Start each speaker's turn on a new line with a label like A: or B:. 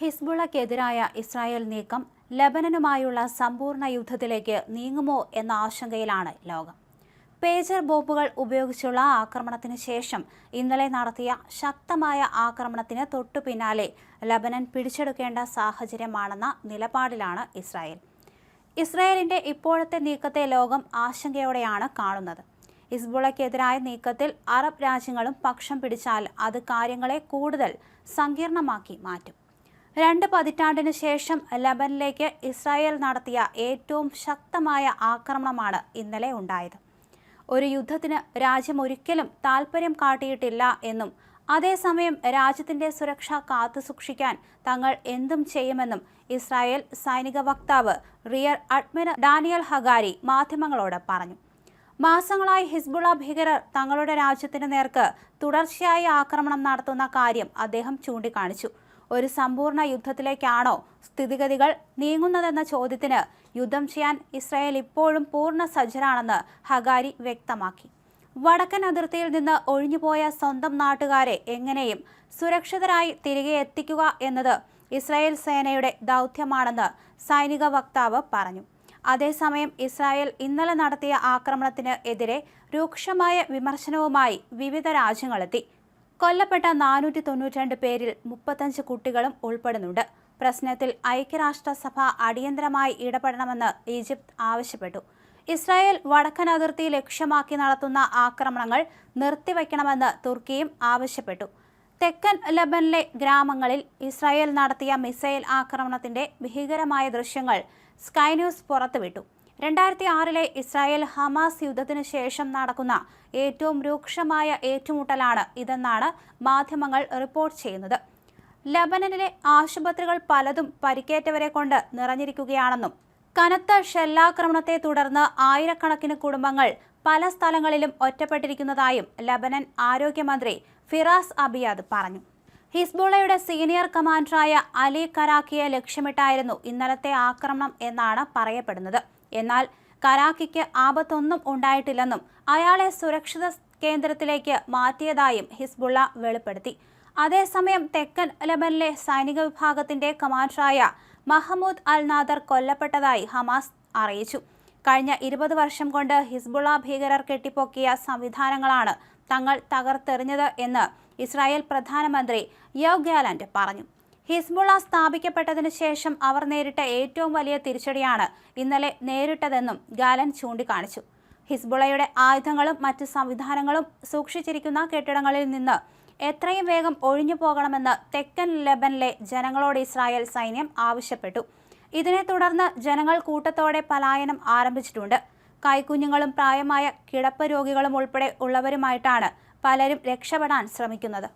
A: ഹിസ്ബുള്ളക്കെതിരായ Israel നീക്കം ലബനനുമായുള്ള സമ്പൂർണ യുദ്ധത്തിലേക്ക് നീങ്ങുമോ എന്ന ആശങ്കയിലാണ് ലോകം. പേജർ ബോംബുകൾ ഉപയോഗിച്ചുള്ള ആക്രമണത്തിന് ശേഷം ഇന്നലെ നടത്തിയ ശക്തമായ ആക്രമണത്തിന് തൊട്ടു പിന്നാലെ ലബനൻ പിടിച്ചെടുക്കേണ്ട സാഹചര്യമാണെന്ന നിലപാടിലാണ് ഇസ്രായേൽ. ഇസ്രായേലിന്റെ ഇപ്പോഴത്തെ നീക്കത്തെ ലോകം ആശങ്കയോടെയാണ് കാണുന്നത്. ഇസ്ബുളയ്ക്കെതിരായ നീക്കത്തിൽ അറബ് രാജ്യങ്ങളും പക്ഷം പിടിച്ചാൽ അത് കാര്യങ്ങളെ കൂടുതൽ സങ്കീർണമാക്കി മാറ്റും. രണ്ട് പതിറ്റാണ്ടിന് ശേഷം ലബനിലേക്ക് ഇസ്രായേൽ നടത്തിയ ഏറ്റവും ശക്തമായ ആക്രമണമാണ് ഇന്നലെ ഉണ്ടായത്. ഒരു യുദ്ധത്തിന് രാജ്യം ഒരിക്കലും താൽപ്പര്യം കാട്ടിയിട്ടില്ല എന്നും അതേസമയം രാജ്യത്തിന്റെ സുരക്ഷ കാത്തുസൂക്ഷിക്കാൻ തങ്ങൾ എന്തും ചെയ്യുമെന്നും ഇസ്രായേൽ സൈനിക വക്താവ് റിയർ അഡ്മിറൽ ഡാനിയൽ ഹഗാരി മാധ്യമങ്ങളോട് പറഞ്ഞു. മാസങ്ങളായി ഹിസ്ബുള ഭീകരർ തങ്ങളുടെ രാജ്യത്തിന് നേർക്ക് തുടർച്ചയായി ആക്രമണം നടത്തുന്ന കാര്യം അദ്ദേഹം ചൂണ്ടിക്കാണിച്ചു. ഒരു സമ്പൂർണ യുദ്ധത്തിലേക്കാണോ സ്ഥിതിഗതികൾ നീങ്ങുന്നതെന്ന ചോദ്യത്തിന് യുദ്ധം ചെയ്യാൻ ഇസ്രായേൽ ഇപ്പോഴും പൂർണ സജ്ജരാണെന്ന് ഹഗാരി വ്യക്തമാക്കി. വടക്കൻ അതിർത്തിയിൽ നിന്ന് ഒഴിഞ്ഞുപോയ സ്വന്തം നാട്ടുകാരെ എങ്ങനെയും സുരക്ഷിതരായി തിരികെ എത്തിക്കുക എന്നത് ഇസ്രായേൽ സേനയുടെ ദൗത്യമാണെന്ന് സൈനിക വക്താവ് പറഞ്ഞു. അതേസമയം ഇസ്രായേൽ ഇന്നലെ നടത്തിയ ആക്രമണത്തിന് എതിരെ രൂക്ഷമായ വിമർശനവുമായി വിവിധ രാജ്യങ്ങളെത്തി. കൊല്ലപ്പെട്ട നാനൂറ്റി തൊണ്ണൂറ്റിരണ്ട് പേരിൽ മുപ്പത്തഞ്ച് കുട്ടികളും ഉൾപ്പെടുന്നുണ്ട്. പ്രശ്നത്തിൽ ഐക്യരാഷ്ട്രസഭ അടിയന്തരമായി ഇടപെടണമെന്ന് ഈജിപ്ത് ആവശ്യപ്പെട്ടു. ഇസ്രായേൽ വടക്കൻ അതിർത്തി ലക്ഷ്യമാക്കി നടത്തുന്ന ആക്രമണങ്ങൾ നിർത്തിവെക്കണമെന്ന് തുർക്കിയും ആവശ്യപ്പെട്ടു. തെക്കൻ ലബനിലെ ഗ്രാമങ്ങളിൽ ഇസ്രായേൽ നടത്തിയ മിസൈൽ ആക്രമണത്തിന്റെ ഭീകരമായ ദൃശ്യങ്ങൾ സ്കൈ ന്യൂസ് പുറത്തുവിട്ടു. രണ്ടായിരത്തി ആറിലെ ഇസ്രായേൽ ഹമാസ് യുദ്ധത്തിനു ശേഷം നടക്കുന്ന ഏറ്റവും രൂക്ഷമായ ഏറ്റുമുട്ടലാണ് ഇതെന്നാണ് മാധ്യമങ്ങൾ റിപ്പോർട്ട് ചെയ്യുന്നത്. ലബനനിലെ ആശുപത്രികൾ പലതും പരിക്കേറ്റവരെ കൊണ്ട് നിറഞ്ഞിരിക്കുകയാണെന്നും കനത്ത ഷെല്ലാക്രമണത്തെ തുടർന്ന് ആയിരക്കണക്കിന് കുടുംബങ്ങൾ പല സ്ഥലങ്ങളിലും ഒറ്റപ്പെട്ടിരിക്കുന്നതായും ലബനൻ ആരോഗ്യമന്ത്രി ഫിറാസ് അബിയാദ് പറഞ്ഞു. ഹിസ്ബോളയുടെ സീനിയർ കമാൻഡറായ അലി കരാക്കിയെ ലക്ഷ്യമിട്ടായിരുന്നു ഇന്നലത്തെ ആക്രമണം എന്നാണ് പറയപ്പെടുന്നത്. എന്നാൽ കരാക്കിക്ക് ആപത്തൊന്നും ഉണ്ടായിട്ടില്ലെന്നും അയാളെ സുരക്ഷിത കേന്ദ്രത്തിലേക്ക് മാറ്റിയതായും ഹിസ്ബുള്ള വെളിപ്പെടുത്തി. അതേസമയം തെക്കൻ ലബനിലെ സൈനിക വിഭാഗത്തിന്റെ കമാൻഡറായ മഹമ്മൂദ് അൽ നാദർ കൊല്ലപ്പെട്ടതായി ഹമാസ് അറിയിച്ചു. കഴിഞ്ഞ ഇരുപത് വർഷം കൊണ്ട് ഹിസ്ബുള്ള ഭീകരർ കെട്ടിപ്പൊക്കിയ സംവിധാനങ്ങളാണ് തങ്ങൾ തകർത്തെറിഞ്ഞത് എന്ന് ഇസ്രായേൽ പ്രധാനമന്ത്രി യോഗ്യാലാൻഡ് പറഞ്ഞു. ഹിസ്ബുള്ള സ്ഥാപിക്കപ്പെട്ടതിനു ശേഷം അവർ നേരിട്ട ഏറ്റവും വലിയ തിരിച്ചടിയാണ് ഇന്നലെ നേരിട്ടതെന്നും ഗാലൻ ചൂണ്ടിക്കാണിച്ചു. ഹിസ്ബുളയുടെ ആയുധങ്ങളും മറ്റ് സംവിധാനങ്ങളും സൂക്ഷിച്ചിരിക്കുന്ന കെട്ടിടങ്ങളിൽ നിന്ന് എത്രയും വേഗം ഒഴിഞ്ഞു പോകണമെന്ന് തെക്കൻ ലെബനിലെ ജനങ്ങളോട് ഇസ്രായേൽ സൈന്യം ആവശ്യപ്പെട്ടു. ഇതിനെ തുടർന്ന് ജനങ്ങൾ കൂട്ടത്തോടെ പലായനം ആരംഭിച്ചിട്ടുണ്ട്. കൈക്കുഞ്ഞുങ്ങളും പ്രായമായ കിടപ്പ് രോഗികളും ഉൾപ്പെടെ ഉള്ളവരുമായിട്ടാണ് പലരും രക്ഷപ്പെടാൻ ശ്രമിക്കുന്നത്.